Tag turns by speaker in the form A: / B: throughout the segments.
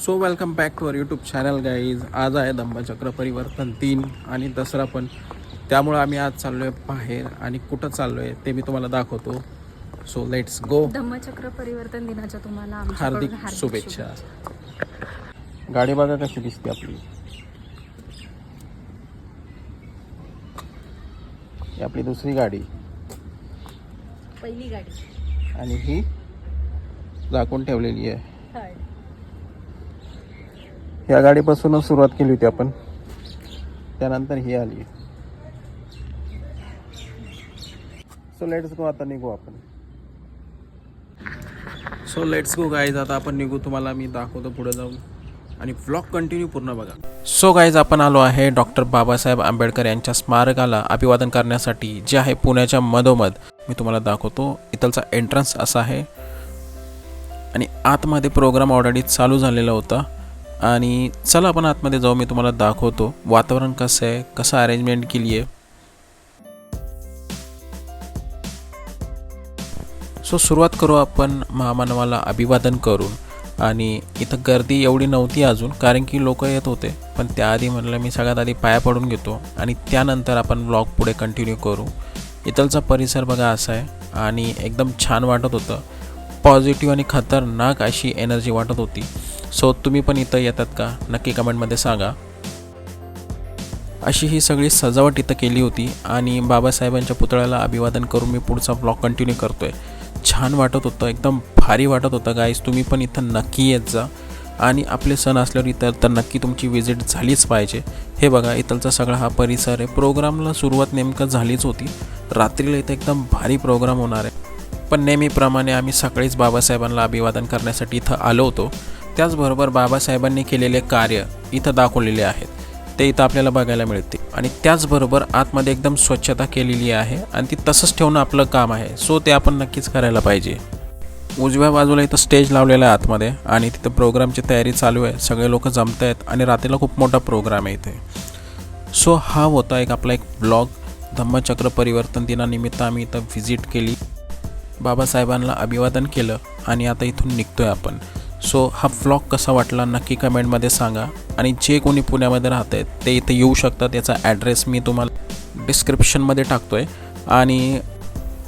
A: So welcome back to our YouTube channel guys आज आहे धम्मचक्र परिवर्तन तीन आणि दसरा पण. त्यामुळं आम्ही आज चाललो आहे बाहेर आणि कुठं चाललो आहे ते मी तुम्हाला दाखवतो. सो लेट्स गो
B: धम्मचक्र परिवर्तन दिनाच्या तुम्हाला
A: हार्दिक शुभेच्छा. गाडी बघा कशी दिसते आपली? ही आपली दुसरी गाडी.
B: पहिली गाडी.
A: आणि ही झाकून ठेवलेली आहे. या गाडीपासूनच सुरुवात केली होती आपण. त्यानंतर ही आली. सो लेट्स गो आता निघू आपण. सो लेट्स गो गाईज आता आपण निघू. तुम्हाला मी दाखवतो पुढे जाऊन. आणि व्लॉग कंटिन्यू पूर्ण बघा. सो गाईज आपण आलो आहे डॉक्टर बाबासाहेब आंबेडकर यांच्या स्मारकाला अभिवादन करण्यासाठी जे आहे पुण्याच्या मधोमध. मी तुम्हाला दाखवतो. इथलचा एंट्रन्स असा आहे. आणि आतमध्ये प्रोग्राम ऑलरेडी चालू झालेला होता. आणि चला आपण आतमध्ये जाऊ मी तुम्हाला दाखवतो. वातावरण कसं आहे कसं अरेंजमेंट केली आहे. सो सुरुवात करू आपण महामानवाला अभिवादन करून. आणि इथं गर्दी एवढी नव्हती अजून कारण की लोक येत होते. पण त्याआधी म्हणलं मी सगळ्यात आधी पाया पडून घेतो. आणि त्यानंतर आपण ब्लॉग पुढे कंटिन्यू करू. इथलचा परिसर बघा असा आहे. आणि एकदम छान वाटत होतं. पॉझिटिव्ह आणि खतरनाक अशी एनर्जी वाटत होती. सो तुम्ही पण इथं येतात का? नक्की कमेंटमध्ये सांगा. अशी ही सगळी सजावट इथं केली होती आणि बाबासाहेबांच्या पुतळ्याला अभिवादन करून मी पुढचा ब्लॉग कंटिन्यू करतो आहे छान वाटत होतं एकदम भारी वाटत होतं गाईज तुम्ही पण इथं नक्की येत जा. आणि आपले सण असल्यावर इथं तर नक्की तुमची विजिट झालीच पाहिजे. हे बघा इथलचा सगळा हा परिसर आहे. प्रोग्रामला सुरुवात नेमकं झालीच होती. रात्रीला इथं एकदम भारी प्रोग्राम होणार आहे. पण नेहमीप्रमाणे आम्ही सकाळीच बाबासाहेबांना अभिवादन करण्यासाठी इथं आलो होतो. त्याचबरोबर बाबासाहेबांनी केलेले कार्य इथं दाखवलेले आहेत. ते इथं आपल्याला बघायला मिळते आणि त्याचबरोबर आतमध्ये एकदम स्वच्छता केलेली आहे आणि ती तसंच ठेवणं आपलं काम आहे. सो ते आपण नक्कीच करायला पाहिजे. उजव्या बाजूला इथं स्टेज लावलेला आहे आतमध्ये आणि तिथं प्रोग्रामची तयारी चालू आहे. सगळे लोक जमत आहेत आणि रात्रीला खूप मोठा प्रोग्राम आहे इथे. सो हा होता एक आपला एक ब्लॉग. धम्मचक्र परिवर्तन दिनानिमित्त आम्ही इथं व्हिजिट केली. बाबासाहेबांना अभिवादन केलं आणि आता इथून निघतोय आपण. सो हा व्लॉग कसा वाटला नक्की कमेंटमध्ये सांगा. आणि जे कोणी पुण्यामध्ये राहत आहेत ते इथे येऊ शकतात. याचा ॲड्रेस मी तुम्हाला डिस्क्रिप्शनमध्ये टाकतो आहे आणि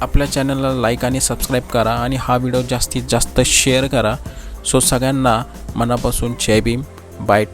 A: आपल्या चॅनलला लाईक आणि सबस्क्राईब करा आणि हा व्हिडिओ जास्तीत जास्त शेअर करा. सो सगळ्यांना मनापासून जय भीम. बाय